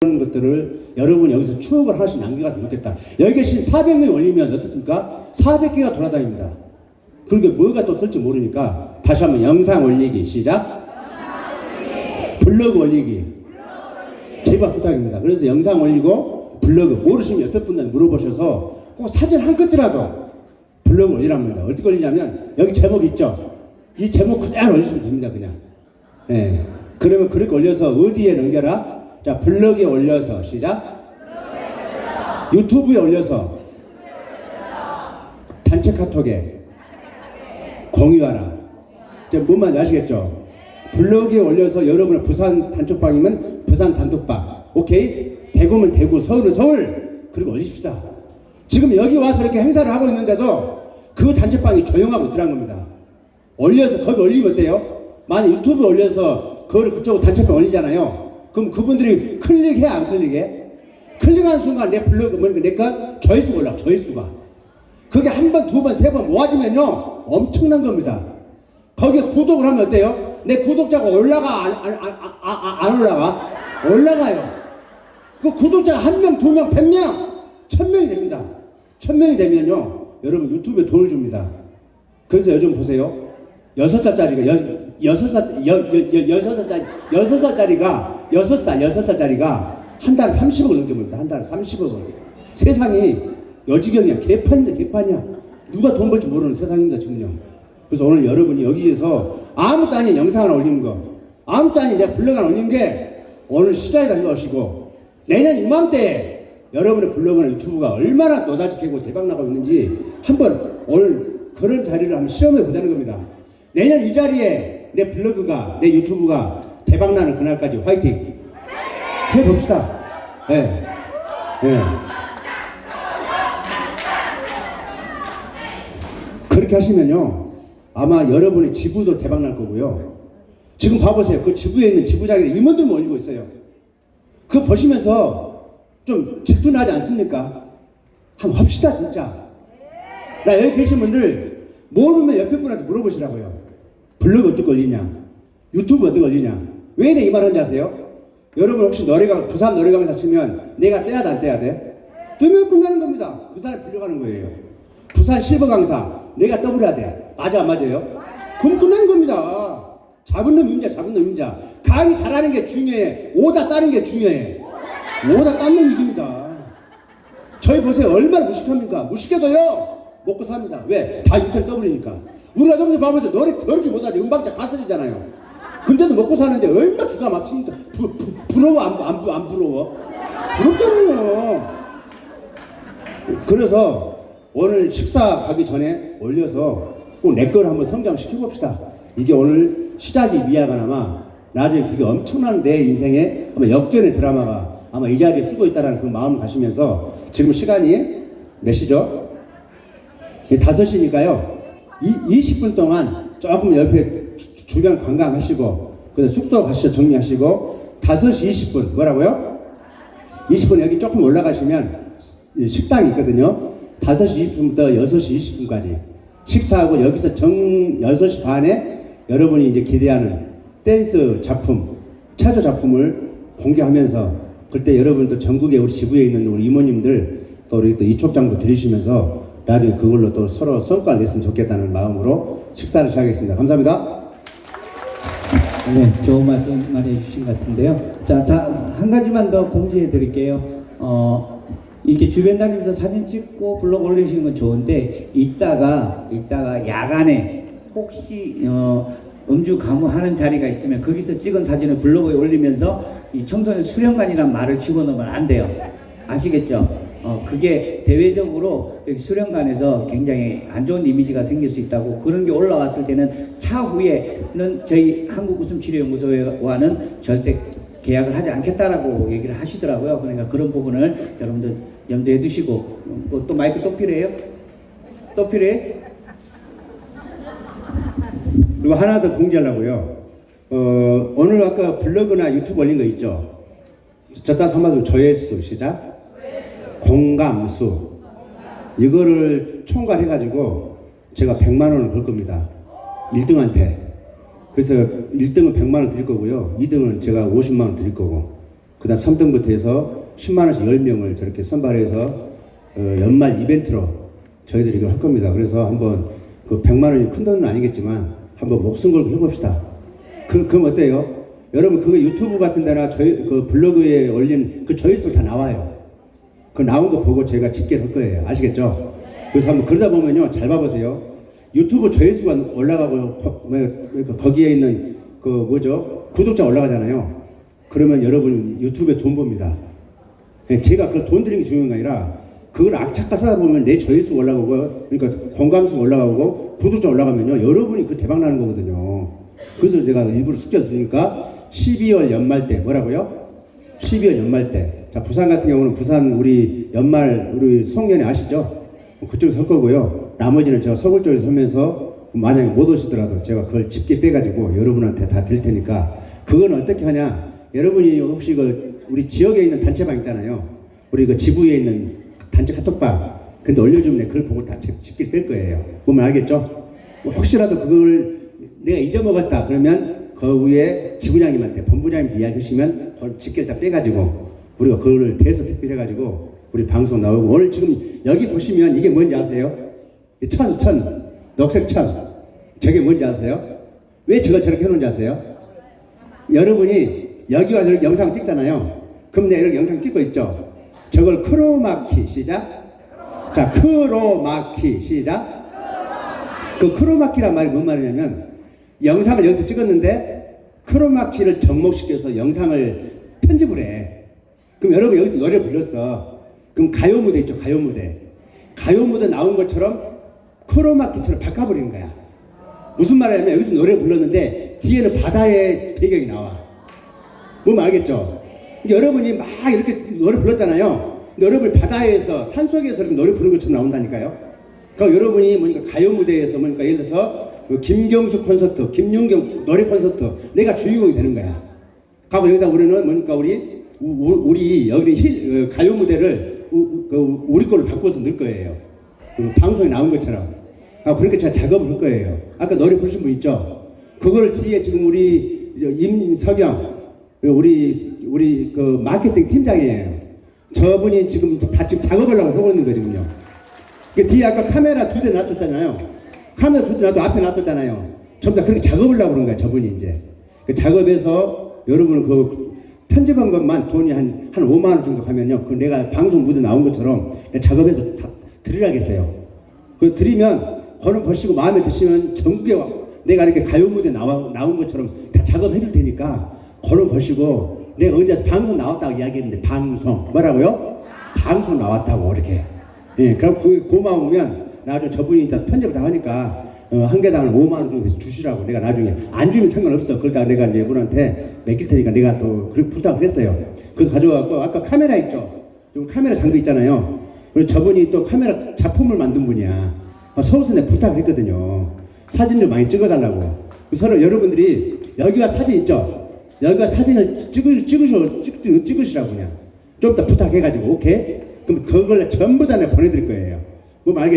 그런 것들을 여러분 여기서 추억을 하나씩 남겨갔으면 좋겠다. 여기 계신 400명이 올리면 어떻습니까? 400개가 돌아다닙니다. 그게 뭐가 또 뜰지 모르니까 다시 한번 영상 올리기 시작. 블로그 올리기. 제발 부탁입니다. 그래서 영상 올리고 블로그 모르시면 옆에 분들 물어보셔서 꼭 사진 한 컷이라도 블로그 올리랍니다. 어떻게 올리냐면 여기 제목 있죠? 이 제목 그대로 올리시면 됩니다. 그냥. 예. 그러면 그렇게 올려서 어디에 넘겨라? 자, 블로그에 올려서 시작. 유튜브에 올려서 단체 카톡에 공유하라. 이제 뭔 말인지 아시겠죠? 블로그에 올려서 여러분의 부산 단톡방이면 부산 단톡방. 오케이? 대구면 대구, 서울은 서울. 그리고 올리십시다. 지금 여기 와서 이렇게 행사를 하고 있는데도 그 단체방이 조용하고 있더란 겁니다. 올려서 거기 올리면 어때요? 만약 유튜브에 올려서 그거를 그쪽 단체방 올리잖아요. 그럼 그분들이 클릭해 안 클릭해? 클릭하는 순간 내 블로그 뭐니까 내거 조회수가 올라 조회수가. 그게 한 번, 두 번, 세 번 모아지면요 엄청난 겁니다. 거기에 구독을 하면 어때요? 내 구독자가 올라가 안, 안, 안, 안, 안- 안 올라가? 올라가요. 그 구독자가 한 명, 두 명, 백 명, 천 명이 됩니다. 천 명이 되면요 여러분 유튜브에 돈을 줍니다. 그래서 요즘 보세요. 여섯 살짜리가 여, 여섯 살, 여, 여, 여, 여섯 살짜리, 여섯 살짜리가, 여섯 살, 여섯 살짜리가 한 달에 30억을 넘겨봅니다. 한 달에 30억을. 세상이 여지경이야. 개판인데 개판이야. 누가 돈 벌지 모르는 세상입니다, 지금요. 그래서 오늘 여러분이 여기에서 아무것도 아닌 영상 하나 올리는 거, 아무것도 아닌 내 블로그 하나 올리는 게 오늘 시작이다 생각하시고, 내년 이맘때에 여러분의 블로그나 유튜브가 얼마나 노다지게 대박 나고 있는지 한번 오늘 그런 자리를 한번 실험해 보자는 겁니다. 내년 이 자리에 내 블로그가 내 유튜브가 대박 나는 그날까지 화이팅 해 봅시다. 예. 예. 그렇게 하시면요. 아마 여러분의 지부도 대박 날 거고요. 지금 봐보세요. 그 지부에 있는 지부장이 임원들만 올리고 있어요. 그거 보시면서 좀 질투나지 않습니까? 한번 합시다, 진짜. 나 여기 계신 분들 모르면 옆에 분한테 물어보시라고요. 블로그 어떻게 올리냐? 유튜브 어떻게 올리냐? 왜 내 이 말 하는지 아세요? 여러분 혹시 노래강, 부산 노래강에서 치면 내가 떼야 돼, 안 떼야 돼? 뜨면 끝나는 겁니다. 그 사람 빌려가는 거예요. 부산 실버 강사 내가 떠버려야 돼. 맞아, 안 맞아요? 그럼 끝나는 겁니다. 잡은 놈 임자, 잡은 놈 임자. 강의 잘하는 게 중요해. 오다 따는 게 중요해. 오다 딴놈 이깁니다. 저희 보세요. 얼마나 무식합니까? 무식해도요. 먹고 삽니다. 왜? 다 인터넷 떠버리니까. 우리가 너무 봐보세요. 노래 더럽게 못하지. 음방자 다 터지잖아요. 근데도 먹고 사는데 얼마나 기가 막힙니까? 부, 부, 부러워? 안, 안, 안 부러워? 부럽잖아요. 그래서 오늘 식사 가기 전에 올려서 꼭 내 걸 한번 성장시켜 봅시다. 이게 오늘 시작이 미약하나마 나중에 그게 엄청난 내 인생의 아마 역전의 드라마가 아마 이 자리에 쓰고 있다는 그 마음을 가시면서 지금 시간이 몇 시죠? 5시니까요. 이 20분 동안 조금 옆에 주- 주변 관광하시고 그다음 숙소 가시죠 정리하시고 5시 20분 뭐라고요? 20분 여기 조금 올라가시면 이 식당이 있거든요. 5시 20분부터 6시 20분까지 식사하고 여기서 정 6시 반에 여러분이 이제 기대하는 댄스 작품, 차조 작품을 공개하면서 그때 여러분도 전국에 우리 지부에 있는 우리 이모님들 또 우리 또 이촉장도 드리시면서 나중에 그걸로 또 서로 성과를 냈으면 좋겠다는 마음으로 식사를 시작하겠습니다. 감사합니다. 네, 좋은 말씀 많이 해주신 것 같은데요. 자, 자, 한 가지만 더 공지해 드릴게요. 어, 이렇게 주변 다니면서 사진 찍고 블로그 올리시는 건 좋은데, 이따가, 이따가 야간에 혹시, 어, 음주 가무하는 자리가 있으면 거기서 찍은 사진을 블로그에 올리면서 이 청소년 수련관이란 말을 집어넣으면 안 돼요. 아시겠죠? 어, 그게 대외적으로 수련관에서 굉장히 안 좋은 이미지가 생길 수 있다고 그런 게 올라왔을 때는 차후에는 저희 한국웃음치료연구소와는 절대 계약을 하지 않겠다라고 얘기를 하시더라고요. 그러니까 그런 부분을 여러분들 염두에 두시고 음, 뭐또 마이크 또 필요해요? 또 필요해? 그리고 하나 더 공지하려고요. 어, 오늘 아까 블로그나 유튜브 올린 거 있죠? 저따 삼아서 조회수 시작. 공감수. 이거를 총괄해가지고 제가 100만 원을 걸 겁니다. 1등한테. 그래서 1등은 100만 원 드릴 거고요. 2등은 제가 50만 원 드릴 거고. 그 다음 3등부터 해서 10만 원씩 10명을 저렇게 선발해서 어, 연말 이벤트로 저희들이 이걸 할 겁니다. 그래서 한번 그 100만 원이 큰 돈은 아니겠지만 한번 목숨 걸고 해봅시다. 그, 그럼 어때요? 여러분 그거 유튜브 같은 데나 저희 그 블로그에 올린 그 조회수 다 나와요. 그 나온 거 보고 제가 집계 할 거예요. 아시겠죠? 그래서 한번 그러다 보면요. 잘 봐보세요. 유튜브 조회수가 올라가고 거, 뭐, 그 거기에 있는 그 뭐죠? 구독자 올라가잖아요. 그러면 여러분 유튜브에 돈 법니다. 예, 제가 그 돈 드리는 게 중요한 게 아니라 그걸 악착같이 하다 보면 내 조회수 올라가고 그러니까 공감수 올라가고 구독자 올라가면요. 여러분이 그 대박 나는 거거든요. 그래서 내가 일부러 숙제를 드리니까 12월 연말 때 뭐라고요? 12월 연말 때. 자, 부산 같은 경우는 부산 우리 연말 우리 송년회 아시죠? 그쪽에서 할 거고요. 나머지는 제가 서울 쪽에서 하면서 만약에 못 오시더라도 제가 그걸 집게 빼가지고 여러분한테 다 드릴 테니까 그건 어떻게 하냐? 여러분이 혹시 그 우리 지역에 있는 단체방 있잖아요. 우리 그 지부에 있는 단체 카톡방. 근데 올려주면 그걸 보고 다 집- 집게 뺄 거예요. 보면 알겠죠? 뭐 혹시라도 그걸 내가 잊어먹었다 그러면 그 위에 지부장님한테 본부장님 이야기하시면 그걸 집게를 다 빼가지고 우리가 그거를 대서 택배해가지고 우리 방송 나오고 오늘 지금 여기 보시면 이게 뭔지 아세요? 이 천, 천, 녹색 천. 저게 뭔지 아세요? 왜 저걸 저렇게 해놓은지 아세요? 여러분이 여기 와서 영상 찍잖아요. 그럼 내가 이렇게 영상 찍고 있죠. 저걸 크로마키 시작. 자, 크로마키 시작. 그 크로마키란 말이 뭔 말이냐면 영상을 여기서 찍었는데 크로마키를 접목시켜서 영상을 편집을 해. 그럼 여러분 여기서 노래 불렀어. 그럼 가요 무대 있죠, 가요 무대. 가요 무대 나온 것처럼 크로마키처럼 바꿔버리는 거야. 무슨 말이냐면 여기서 노래 불렀는데 뒤에는 바다의 배경이 나와. 뭔 알겠죠? 여러분이 막 이렇게 노래 불렀잖아요. 근데 여러분이 바다에서 산속에서 이렇게 노래 부르는 것처럼 나온다니까요. 그러니까 여러분이 뭐니까 가요 무대에서 뭐니까 예를 들어서 그 김경수 콘서트, 김윤경 노래 콘서트 내가 주인공이 되는 거야. 가고 여기다 우리는 뭐니까 우리 우리 여기 힐 어, 가요 무대를 그 우리 걸로 바꿔서 넣을 거예요. 그 방송에 나온 것처럼. 아 그렇게 제가 작업을 할 거예요. 아까 노래 부르신 분 있죠? 그걸 뒤에 지금 우리 임석영 우리 우리 그 마케팅 팀장이에요. 저분이 지금 다 지금 작업을 하고 있는 거거든요. 그 뒤에 아까 카메라 두 대 놔뒀잖아요. 카메라 두 대 놔도 앞에 놔뒀잖아요. 전부 다 그렇게 작업을 하고 그런 거야, 저분이 이제. 그 작업해서 여러분은 그 편집한 것만 돈이 한, 한 5만 원 정도 가면요. 그 내가 방송 무대 나온 것처럼 작업해서 다 드리라겠어요. 그 드리면 거는 버시고 마음에 드시면 전국에 와- 내가 이렇게 가요 무대 나와, 나온 것처럼 다 작업해 줄 테니까 거는 버시고 내가 어디서 방송 나왔다고 이야기했는데 방송 뭐라고요? 방송 나왔다고 이렇게 예, 그럼 그게 고마우면 나중에 저분이 편집을 다 하니까 어, 한 개당 5만 원 정도 주시라고 내가 나중에 안 주면 상관없어. 그러다 내가 이제 이분한테 맡길 테니까 내가 또 그렇게 부탁을 했어요. 그래서 가져와갖고 아까 카메라 있죠? 좀 카메라 장비 있잖아요. 그리고 저분이 또 카메라 작품을 만든 분이야. 어, 서울서 내가 부탁을 했거든요. 사진 좀 많이 찍어달라고. 서로 여러분들이 여기가 사진 있죠? 여기가 사진을 찍으, 찍으셔, 찍, 찍으시라고 그냥. 좀 더 부탁해가지고, 오케이? 그럼 그걸 전부 다 내가 보내드릴 거예요. 뭐 알겠죠?